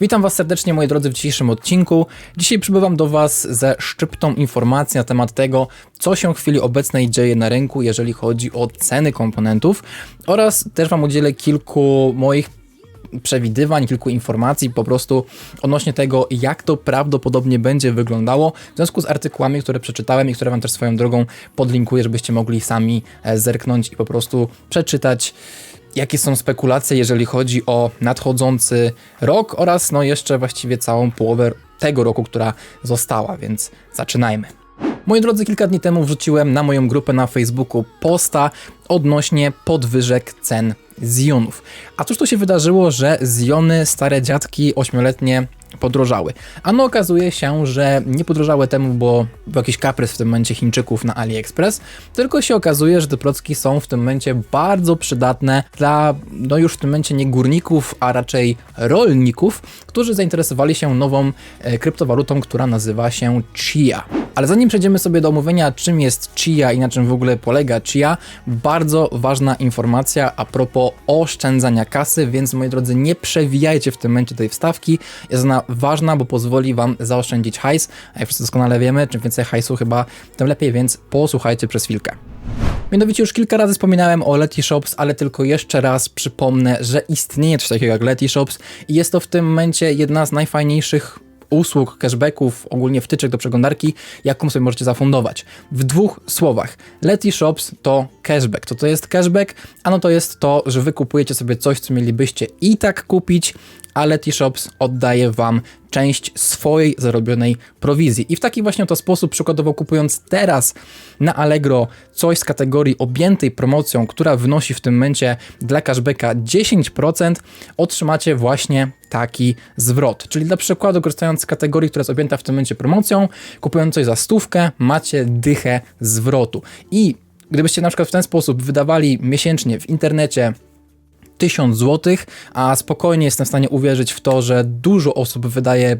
Witam Was serdecznie, moi drodzy, w dzisiejszym odcinku. Dzisiaj przybywam do Was ze szczyptą informacji na temat tego, co się w chwili obecnej dzieje na rynku, jeżeli chodzi o ceny komponentów, oraz też Wam udzielę kilku moich przewidywań, kilku informacji po prostu odnośnie tego, jak to prawdopodobnie będzie wyglądało w związku z artykułami, które przeczytałem i które Wam też swoją drogą podlinkuję, żebyście mogli sami e, zerknąć i po prostu przeczytać jakie są spekulacje, jeżeli chodzi o nadchodzący rok oraz no jeszcze właściwie całą połowę tego roku, która została, więc zaczynajmy. Moi drodzy, kilka dni temu wrzuciłem na moją grupę na Facebooku posta odnośnie podwyżek cen zjonów. A cóż to się wydarzyło, że zjony stare dziadki ośmioletnie podrożały. A no okazuje się, że nie podrożały temu, bo był jakiś kaprys w tym momencie Chińczyków na AliExpress, tylko się okazuje, że te procki są w tym momencie bardzo przydatne dla, no już w tym momencie nie górników, a raczej rolników, którzy zainteresowali się nową e, kryptowalutą, która nazywa się Chia. Ale zanim przejdziemy sobie do omówienia, czym jest Chia i na czym w ogóle polega Chia, bardzo ważna informacja a propos oszczędzania kasy, więc moi drodzy, nie przewijajcie w tym momencie tej wstawki. Jest ona ważna, bo pozwoli Wam zaoszczędzić hajs, a jak wszyscy doskonale wiemy, czym więcej hajsu chyba, tym lepiej, więc posłuchajcie przez chwilkę. Mianowicie już kilka razy wspominałem o Letty Shops, ale tylko jeszcze raz przypomnę, że istnieje coś takiego jak Letty Shops i jest to w tym momencie jedna z najfajniejszych usług, cashbacków, ogólnie wtyczek do przeglądarki, jaką sobie możecie zafundować. W dwóch słowach. Letty Shops to cashback. Co to jest cashback? Ano to jest to, że wy kupujecie sobie coś, co mielibyście i tak kupić, a Letty Shops oddaje wam część swojej zarobionej prowizji. I w taki właśnie to sposób, przykładowo kupując teraz na Allegro coś z kategorii objętej promocją, która wynosi w tym momencie dla cashbacka 10%, otrzymacie właśnie taki zwrot. Czyli dla przykładu, korzystając z kategorii, która jest objęta w tym momencie promocją, kupując coś za stówkę, macie dychę zwrotu. I gdybyście na przykład w ten sposób wydawali miesięcznie w internecie 1000 zł, a spokojnie jestem w stanie uwierzyć w to, że dużo osób wydaje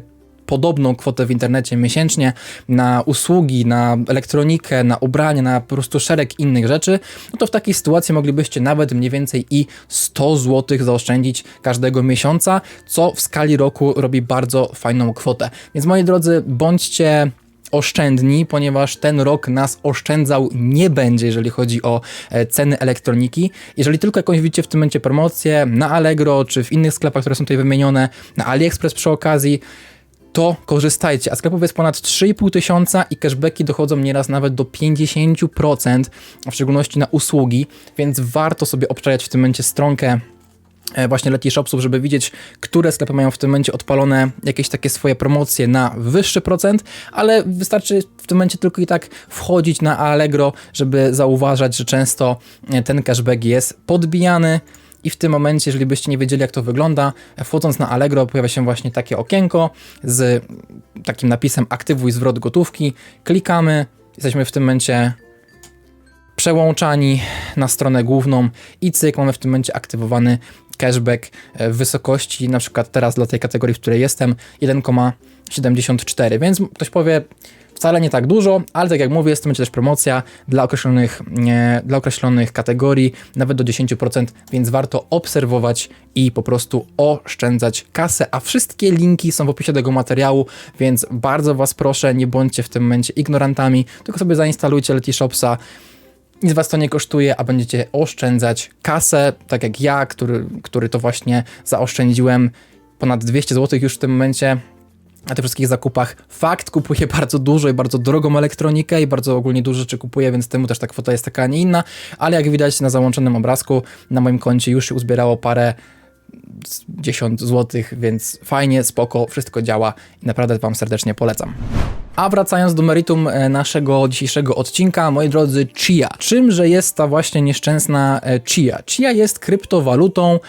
podobną kwotę w internecie miesięcznie na usługi, na elektronikę, na ubrania, na po prostu szereg innych rzeczy, no to w takiej sytuacji moglibyście nawet mniej więcej i 100 zł zaoszczędzić każdego miesiąca, co w skali roku robi bardzo fajną kwotę. Więc moi drodzy, bądźcie oszczędni, ponieważ ten rok nas oszczędzał nie będzie, jeżeli chodzi o e, ceny elektroniki. Jeżeli tylko jakąś widzicie w tym momencie promocję na Allegro, czy w innych sklepach, które są tutaj wymienione, na AliExpress przy okazji, to korzystajcie. A sklepów jest ponad 3,5 tysiąca i cashbacki dochodzą nieraz nawet do 50%, w szczególności na usługi, więc warto sobie obczajać w tym momencie stronkę właśnie Letty Shopsów, żeby widzieć, które sklepy mają w tym momencie odpalone jakieś takie swoje promocje na wyższy procent, ale wystarczy w tym momencie tylko i tak wchodzić na Allegro, żeby zauważać, że często e, ten cashback jest podbijany. I w tym momencie, jeżeli byście nie wiedzieli, jak to wygląda, wchodząc na Allegro pojawia się właśnie takie okienko z takim napisem aktywuj zwrot gotówki. Klikamy, jesteśmy w tym momencie przełączani na stronę główną i cyk, mamy w tym momencie aktywowany cashback w wysokości, na przykład teraz dla tej kategorii, w której jestem, 1,74, więc ktoś powie, wcale nie tak dużo, ale tak jak mówię, jest to będzie też promocja dla określonych, nie, dla określonych kategorii, nawet do 10%, więc warto obserwować i po prostu oszczędzać kasę, a wszystkie linki są w opisie tego materiału, więc bardzo Was proszę, nie bądźcie w tym momencie ignorantami, tylko sobie zainstalujcie Letty Shopsa, nic was to nie kosztuje, a będziecie oszczędzać kasę, tak jak ja, który, który to właśnie zaoszczędziłem ponad 200 zł już w tym momencie na tych wszystkich zakupach. Fakt, kupuję bardzo dużo i bardzo drogą elektronikę i bardzo ogólnie dużo rzeczy kupuję, więc temu też ta kwota jest taka, a nie inna, ale jak widać na załączonym obrazku, na moim koncie już się uzbierało parę 10 zł, więc fajnie, spoko, wszystko działa i naprawdę Wam serdecznie polecam. A wracając do meritum e, naszego dzisiejszego odcinka, moi drodzy, Chia. Czymże jest ta właśnie nieszczęsna e, Chia? Chia jest kryptowalutą,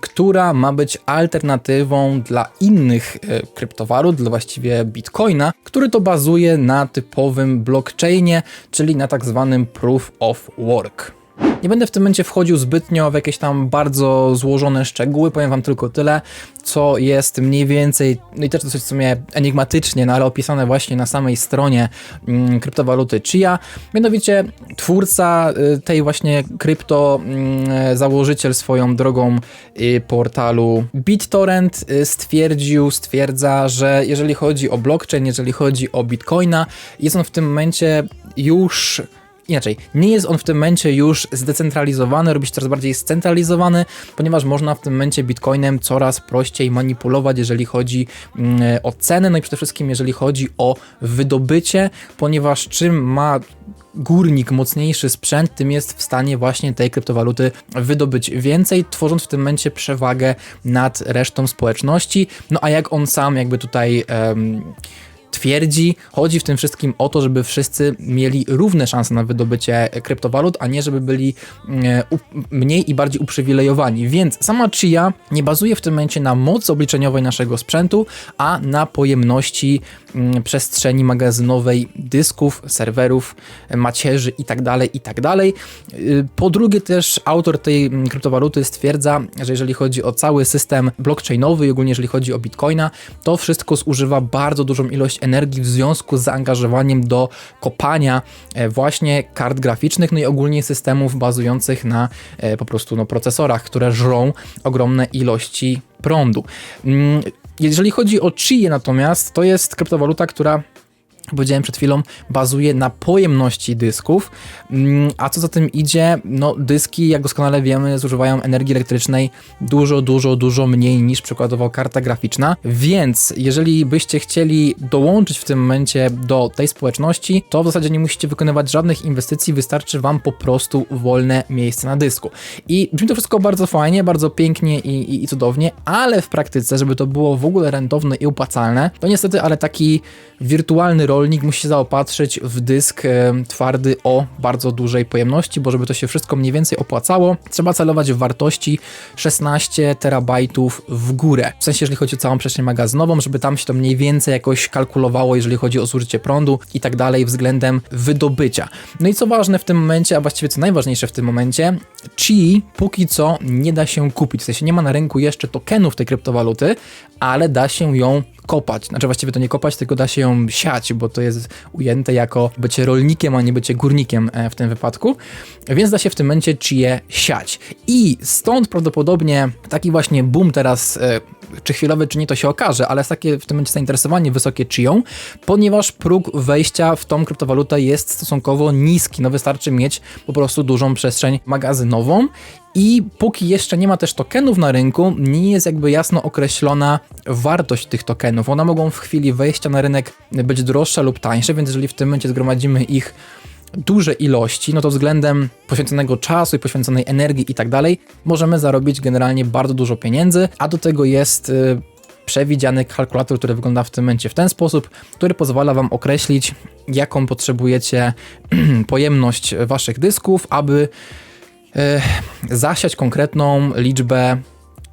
która ma być alternatywą dla innych e, kryptowalut, dla właściwie Bitcoina, który to bazuje na typowym blockchainie, czyli na tak zwanym proof of work. Nie będę w tym momencie wchodził zbytnio w jakieś tam bardzo złożone szczegóły, powiem wam tylko tyle, co jest mniej więcej, no i też coś co mnie enigmatycznie, no ale opisane właśnie na samej stronie mm, kryptowaluty Chia. Mianowicie twórca y, tej właśnie krypto, mm, założyciel swoją drogą y, portalu BitTorrent y, stwierdził, stwierdza, że jeżeli chodzi o blockchain, jeżeli chodzi o Bitcoina, jest on w tym momencie już inaczej, nie jest on w tym momencie już zdecentralizowany, robi się coraz bardziej scentralizowany, ponieważ można w tym momencie bitcoinem coraz prościej manipulować, jeżeli chodzi mm, o ceny, no i przede wszystkim jeżeli chodzi o wydobycie, ponieważ czym ma górnik mocniejszy sprzęt, tym jest w stanie właśnie tej kryptowaluty wydobyć więcej, tworząc w tym momencie przewagę nad resztą społeczności. No a jak on sam jakby tutaj um, twierdzi, chodzi w tym wszystkim o to, żeby wszyscy mieli równe szanse na wydobycie kryptowalut, a nie żeby byli e, mniej i bardziej uprzywilejowani. Więc sama Chia nie bazuje w tym momencie na mocy obliczeniowej naszego sprzętu, a na pojemności mm, przestrzeni magazynowej dysków, serwerów, macierzy itd. Tak itd. Tak y, po drugie też autor tej mm, kryptowaluty stwierdza, że jeżeli chodzi o cały system blockchainowy i ogólnie jeżeli chodzi o Bitcoina, to wszystko zużywa bardzo dużą ilość energii w związku z zaangażowaniem do kopania e, właśnie kart graficznych, no i ogólnie systemów bazujących na e, po prostu no, procesorach, które żrą ogromne ilości prądu. Mm, jeżeli chodzi o Chi natomiast, to jest kryptowaluta, która powiedziałem przed chwilą, bazuje na pojemności dysków, mm, a co za tym idzie, no dyski, jak doskonale wiemy, zużywają energii elektrycznej dużo, dużo, dużo mniej niż przykładowo karta graficzna, więc jeżeli byście chcieli dołączyć w tym momencie do tej społeczności, to w zasadzie nie musicie wykonywać żadnych inwestycji, wystarczy wam po prostu wolne miejsce na dysku. I brzmi to wszystko bardzo fajnie, bardzo pięknie i, i, i cudownie, ale w praktyce, żeby to było w ogóle rentowne i opłacalne, to niestety, ale taki wirtualny rolnik musi się zaopatrzyć w dysk twardy o bardzo dużej pojemności, bo żeby to się wszystko mniej więcej opłacało, trzeba celować w wartości 16 terabajtów w górę. W sensie, jeżeli chodzi o całą przestrzeń magazynową, żeby tam się to mniej więcej jakoś kalkulowało, jeżeli chodzi o zużycie prądu i tak dalej względem wydobycia. No i co ważne w tym momencie, a właściwie co najważniejsze w tym momencie, Chi póki co nie da się kupić. W sensie nie ma na rynku jeszcze tokenów tej kryptowaluty, ale da się ją kopać. Znaczy właściwie to nie kopać, tylko da się ją siać, bo to jest ujęte jako bycie rolnikiem, a nie bycie górnikiem e, w tym wypadku. Więc da się w tym momencie je siać. I stąd prawdopodobnie taki właśnie boom teraz e, czy chwilowy, czy nie, to się okaże, ale jest takie w tym momencie zainteresowanie wysokie czyją, ponieważ próg wejścia w tą kryptowalutę jest stosunkowo niski. No wystarczy mieć po prostu dużą przestrzeń magazynową i póki jeszcze nie ma też tokenów na rynku, nie jest jakby jasno określona wartość tych tokenów. One mogą w chwili wejścia na rynek być droższe lub tańsze, więc jeżeli w tym momencie zgromadzimy ich duże ilości, no to względem poświęconego czasu i poświęconej energii i tak dalej, możemy zarobić generalnie bardzo dużo pieniędzy, a do tego jest y, przewidziany kalkulator, który wygląda w tym momencie w ten sposób, który pozwala Wam określić, jaką potrzebujecie pojemność Waszych dysków, aby zasiać konkretną liczbę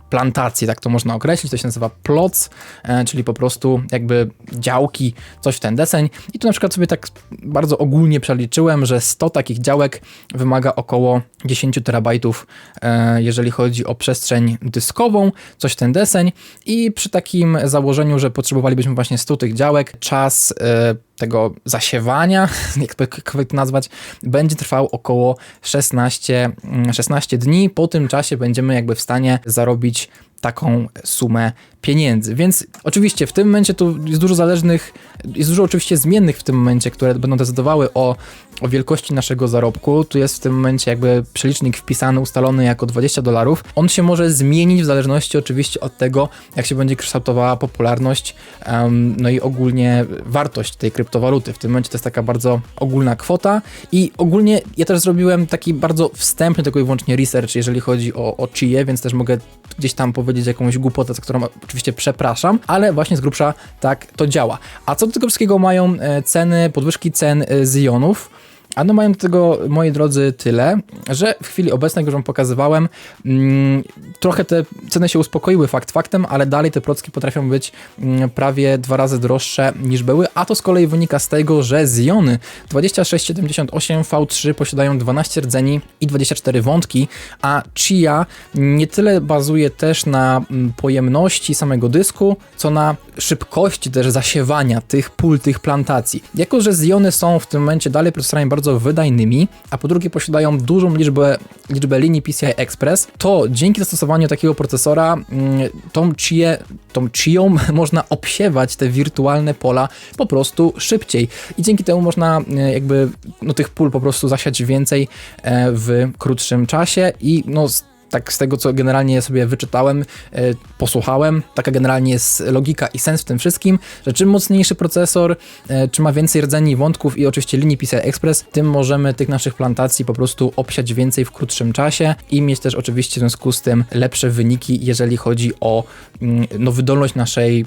plantacji, tak to można określić, to się nazywa plots, e, czyli po prostu jakby działki, coś w ten deseń. I tu na przykład sobie tak bardzo ogólnie przeliczyłem, że 100 takich działek wymaga około 10 terabajtów, e, jeżeli chodzi o przestrzeń dyskową, coś w ten deseń. I przy takim założeniu, że potrzebowalibyśmy właśnie 100 tych działek, czas e, tego zasiewania, jakkolwiek to nazwać, będzie trwał około 16, 16 mm, dni. Po tym czasie będziemy jakby w stanie zarobić taką sumę pieniędzy. Więc oczywiście w tym momencie tu jest dużo zależnych, jest dużo oczywiście zmiennych w tym momencie, które będą decydowały o, o wielkości naszego zarobku. Tu jest w tym momencie jakby przelicznik wpisany, ustalony jako 20 dolarów. On się może zmienić w zależności oczywiście od tego, jak się będzie kształtowała popularność, um, no i ogólnie wartość tej kryptowaluty. W tym momencie to jest taka bardzo ogólna kwota i ogólnie ja też zrobiłem taki bardzo wstępny tylko i wyłącznie research, jeżeli chodzi o, o CHIE, więc też mogę gdzieś tam powiedzieć jakąś głupotę, za którą oczywiście przepraszam, ale właśnie z grubsza tak to działa. A co do tego wszystkiego mają e, ceny, podwyżki cen e, z jonów? Ano mają do tego, moi drodzy, tyle, że w chwili obecnej, jak już wam pokazywałem, mm, trochę te ceny się uspokoiły fakt faktem, ale dalej te procki potrafią być mm, prawie dwa razy droższe niż były, a to z kolei wynika z tego, że Ziony 2678 V3 posiadają 12 rdzeni i 24 wątki, a Chia nie tyle bazuje też na mm, pojemności samego dysku, co na szybkości też zasiewania tych pól, tych plantacji. Jako, że Ziony są w tym momencie dalej procesorami bardzo wydajnymi, a po drugie posiadają dużą liczbę, liczbę linii PCI Express, to dzięki zastosowaniu takiego procesora mm, tą Chię, tą Chią można obsiewać te wirtualne pola po prostu szybciej. I dzięki temu można e, jakby no, tych pól po prostu zasiać więcej e, w krótszym czasie i no tak z tego, co generalnie sobie wyczytałem, e, posłuchałem, taka generalnie jest logika i sens w tym wszystkim, że czym mocniejszy procesor, e, czym ma więcej rdzeni wątków i oczywiście linii PCI Express, tym możemy tych naszych plantacji po prostu obsiać więcej w krótszym czasie i mieć też oczywiście w związku z tym lepsze wyniki, jeżeli chodzi o mm, no, wydolność naszej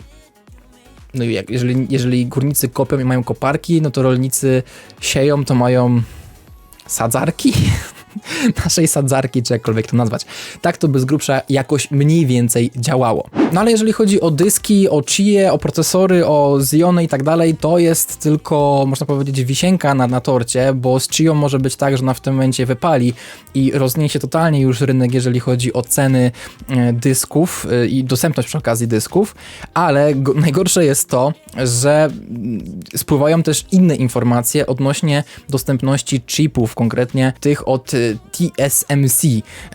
no jak, jeżeli, jeżeli górnicy kopią i mają koparki, no to rolnicy sieją, to mają sadzarki? naszej sadzarki, czy jakkolwiek to nazwać. Tak to by z grubsza jakoś mniej więcej działało. No ale jeżeli chodzi o dyski, o chie, o procesory, o Ziony i tak dalej, to jest tylko, można powiedzieć, wisienka na, na torcie, bo z Chią może być tak, że ona w tym momencie wypali i rozniesie totalnie już rynek, jeżeli chodzi o ceny e, dysków e, i dostępność przy okazji dysków, ale najgorsze jest to, że mm, spływają też inne informacje odnośnie dostępności chipów, konkretnie tych od e, TSMC,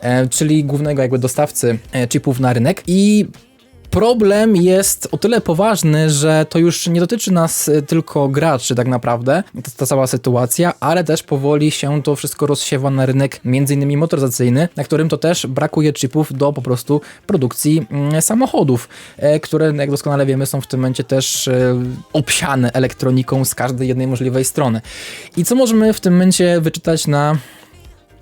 e, czyli głównego jakby dostawcy e, chipów na rynek i problem jest o tyle poważny, że to już nie dotyczy nas e, tylko graczy tak naprawdę, ta, ta cała sytuacja, ale też powoli się to wszystko rozsiewa na rynek między innymi motoryzacyjny, na którym to też brakuje chipów do po prostu produkcji mm, samochodów, które jak doskonale wiemy są w tym momencie też obsiane elektroniką z każdej jednej możliwej strony. I co możemy w tym momencie wyczytać na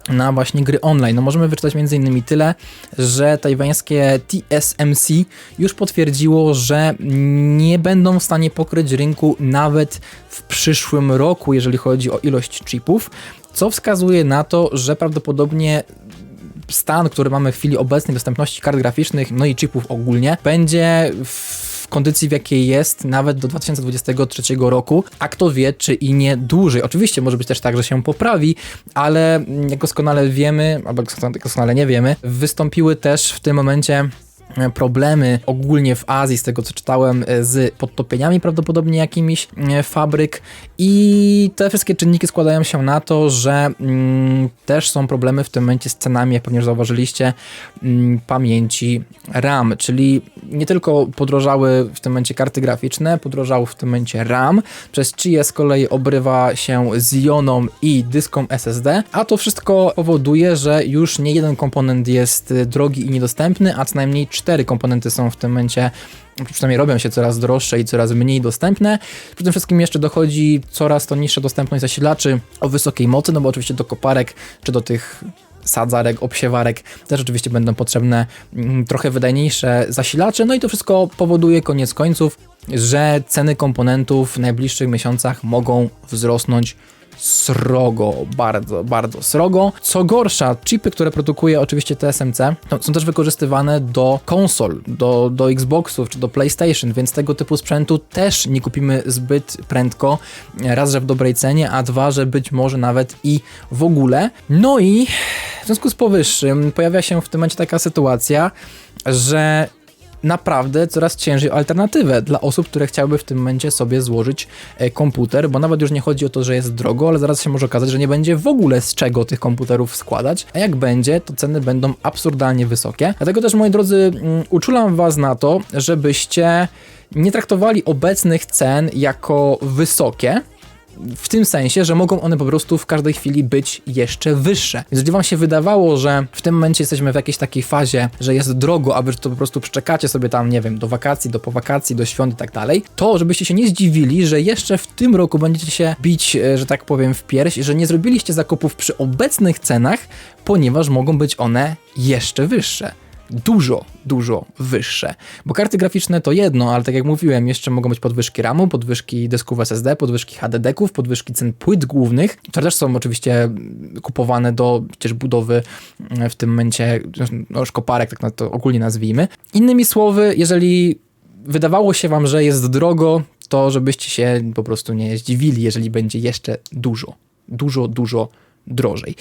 na właśnie gry online. No możemy wyczytać m.in. tyle, że tajwańskie TSMC już potwierdziło, że nie będą w stanie pokryć rynku nawet w przyszłym roku, jeżeli chodzi o ilość chipów, co wskazuje na to, że prawdopodobnie stan, który mamy w chwili obecnej dostępności kart graficznych, no i chipów ogólnie, będzie w kondycji, w jakiej jest nawet do 2023 roku, a kto wie, czy i nie dłużej. Oczywiście może być też tak, że się poprawi, ale jak doskonale wiemy, albo doskonale nie wiemy, wystąpiły też w tym momencie problemy ogólnie w Azji, z tego co czytałem, e, z podtopieniami prawdopodobnie jakimiś e, fabryk. I te wszystkie czynniki składają się na to, że mm, też są problemy w tym momencie z cenami, jak pewnie zauważyliście, mm, pamięci RAM, czyli nie tylko podrożały w tym momencie karty graficzne, podrożały w tym momencie RAM, przez czyje z kolei obrywa się z ioną i dyską SSD, a to wszystko powoduje, że już nie jeden komponent jest drogi i niedostępny, a co najmniej cztery komponenty są w tym momencie przynajmniej robią się coraz droższe i coraz mniej dostępne. Przy tym wszystkim jeszcze dochodzi coraz to niższa dostępność zasilaczy o wysokiej mocy, no bo oczywiście do koparek czy do tych sadzarek, obsiewarek też oczywiście będą potrzebne mm, trochę wydajniejsze zasilacze, no i to wszystko powoduje koniec końców, że ceny komponentów w najbliższych miesiącach mogą wzrosnąć srogo, bardzo, bardzo srogo. Co gorsza, chipy, które produkuje oczywiście TSMC, są też wykorzystywane do konsol, do, do Xboxów czy do PlayStation, więc tego typu sprzętu też nie kupimy zbyt prędko. Raz, że w dobrej cenie, a dwa, że być może nawet i w ogóle. No i w związku z powyższym pojawia się w tym momencie taka sytuacja, że naprawdę coraz ciężej o alternatywę dla osób, które chciałyby w tym momencie sobie złożyć e, komputer, bo nawet już nie chodzi o to, że jest drogo, ale zaraz się może okazać, że nie będzie w ogóle z czego tych komputerów składać, a jak będzie, to ceny będą absurdalnie wysokie. Dlatego też, moi drodzy, mm, uczulam Was na to, żebyście nie traktowali obecnych cen jako wysokie, w tym sensie, że mogą one po prostu w każdej chwili być jeszcze wyższe. Jeżeli wam się wydawało, że w tym momencie jesteśmy w jakiejś takiej fazie, że jest drogo, aby to po prostu przeczekacie sobie tam, nie wiem, do wakacji, do powakacji, do świąt i tak dalej, to żebyście się nie zdziwili, że jeszcze w tym roku będziecie się bić, e, że tak powiem, w pierś, że nie zrobiliście zakupów przy obecnych cenach, ponieważ mogą być one jeszcze wyższe. Dużo, dużo wyższe. Bo karty graficzne to jedno, ale tak jak mówiłem, jeszcze mogą być podwyżki RAMu, podwyżki dysków SSD, podwyżki HDD-ków, podwyżki cen płyt głównych, które też są oczywiście kupowane do przecież budowy mm, w tym momencie no, szkoparek, tak na to ogólnie nazwijmy. Innymi słowy, jeżeli wydawało się wam, że jest drogo, to żebyście się po prostu nie zdziwili, jeżeli będzie jeszcze dużo, dużo, dużo drożej.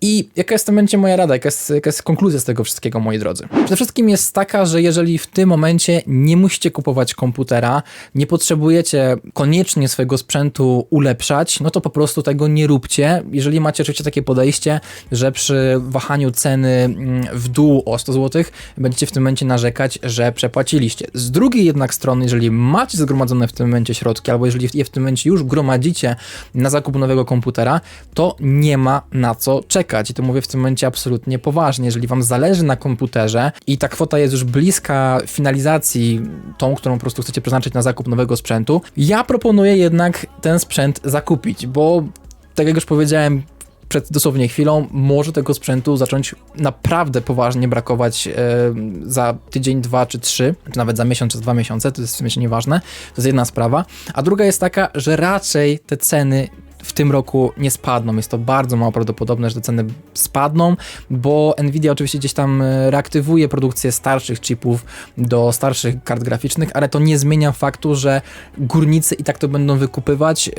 I jaka jest w tym momencie moja rada, jaka jest, jaka jest konkluzja z tego wszystkiego, moi drodzy? Przede wszystkim jest taka, że jeżeli w tym momencie nie musicie kupować komputera, nie potrzebujecie koniecznie swojego sprzętu ulepszać, no to po prostu tego nie róbcie. Jeżeli macie oczywiście takie podejście, że przy wahaniu ceny mm, w dół o 100 zł będziecie w tym momencie narzekać, że przepłaciliście. Z drugiej jednak strony, jeżeli macie zgromadzone w tym momencie środki, albo jeżeli je w tym momencie już gromadzicie na zakup nowego komputera, to nie ma na co czekać. I to mówię w tym momencie absolutnie poważnie. Jeżeli Wam zależy na komputerze i ta kwota jest już bliska finalizacji, tą, którą po prostu chcecie przeznaczyć na zakup nowego sprzętu, ja proponuję jednak ten sprzęt zakupić, bo tak jak już powiedziałem, przed dosłownie chwilą może tego sprzętu zacząć naprawdę poważnie brakować e, za tydzień, dwa czy trzy, czy nawet za miesiąc czy dwa miesiące, to jest w sumie nieważne, to jest jedna sprawa. A druga jest taka, że raczej te ceny w tym roku nie spadną. Jest to bardzo mało prawdopodobne, że te ceny spadną, bo Nvidia oczywiście gdzieś tam e, reaktywuje produkcję starszych chipów do starszych kart graficznych, ale to nie zmienia faktu, że górnicy i tak to będą wykupywać, e,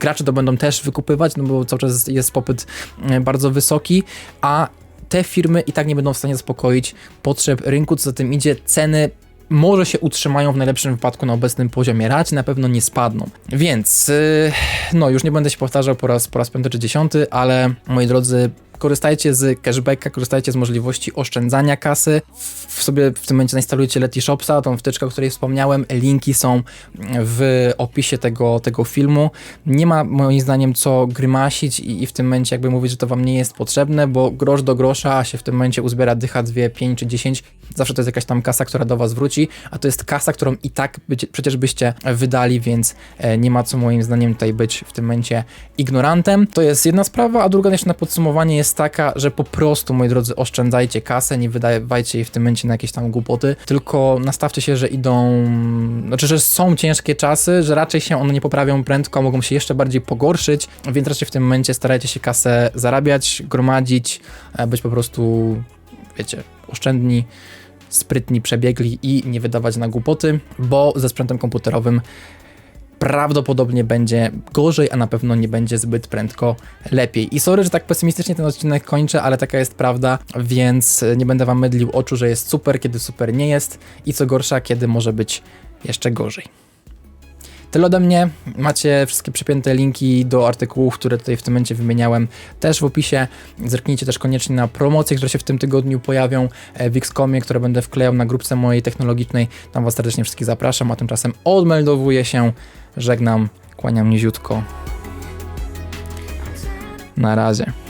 gracze to będą też wykupywać, no bo cały czas jest popyt e, bardzo wysoki, a te firmy i tak nie będą w stanie zaspokoić potrzeb rynku, co za tym idzie, ceny może się utrzymają w najlepszym wypadku na obecnym poziomie, raczej na pewno nie spadną. Więc, yy, no już nie będę się powtarzał po raz, po raz piąty czy dziesiąty, ale moi drodzy, korzystajcie z cashbacka, korzystajcie z możliwości oszczędzania kasy. W sobie w tym momencie zainstalujcie Letishopsa, tą wtyczkę, o której wspomniałem. Linki są w opisie tego, tego filmu. Nie ma moim zdaniem co grymasić i, i w tym momencie jakby mówić, że to wam nie jest potrzebne, bo grosz do grosza się w tym momencie uzbiera dycha 2, 5 czy 10. Zawsze to jest jakaś tam kasa, która do was wróci, a to jest kasa, którą i tak bycie, przecież byście wydali, więc e, nie ma co moim zdaniem tutaj być w tym momencie ignorantem. To jest jedna sprawa, a druga jeszcze na podsumowanie jest taka, że po prostu, moi drodzy, oszczędzajcie kasę, nie wydawajcie jej w tym momencie na jakieś tam głupoty, tylko nastawcie się, że idą, znaczy, że są ciężkie czasy, że raczej się one nie poprawią prędko, mogą się jeszcze bardziej pogorszyć, więc raczej w tym momencie starajcie się kasę zarabiać, gromadzić, e, być po prostu, wiecie, oszczędni sprytni, przebiegli i nie wydawać na głupoty, bo ze sprzętem komputerowym prawdopodobnie będzie gorzej, a na pewno nie będzie zbyt prędko lepiej. I sorry, że tak pesymistycznie ten odcinek kończę, ale taka jest prawda, więc nie będę wam mydlił oczu, że jest super, kiedy super nie jest i co gorsza, kiedy może być jeszcze gorzej. Tyle ode mnie. Macie wszystkie przypięte linki do artykułów, które tutaj w tym momencie wymieniałem, też w opisie. Zerknijcie też koniecznie na promocje, które się w tym tygodniu pojawią e, w Xcomie, które będę wklejał na grupce mojej technologicznej. Tam Was serdecznie wszystkich zapraszam, a tymczasem odmeldowuję się. Żegnam, kłaniam niziutko. Na razie.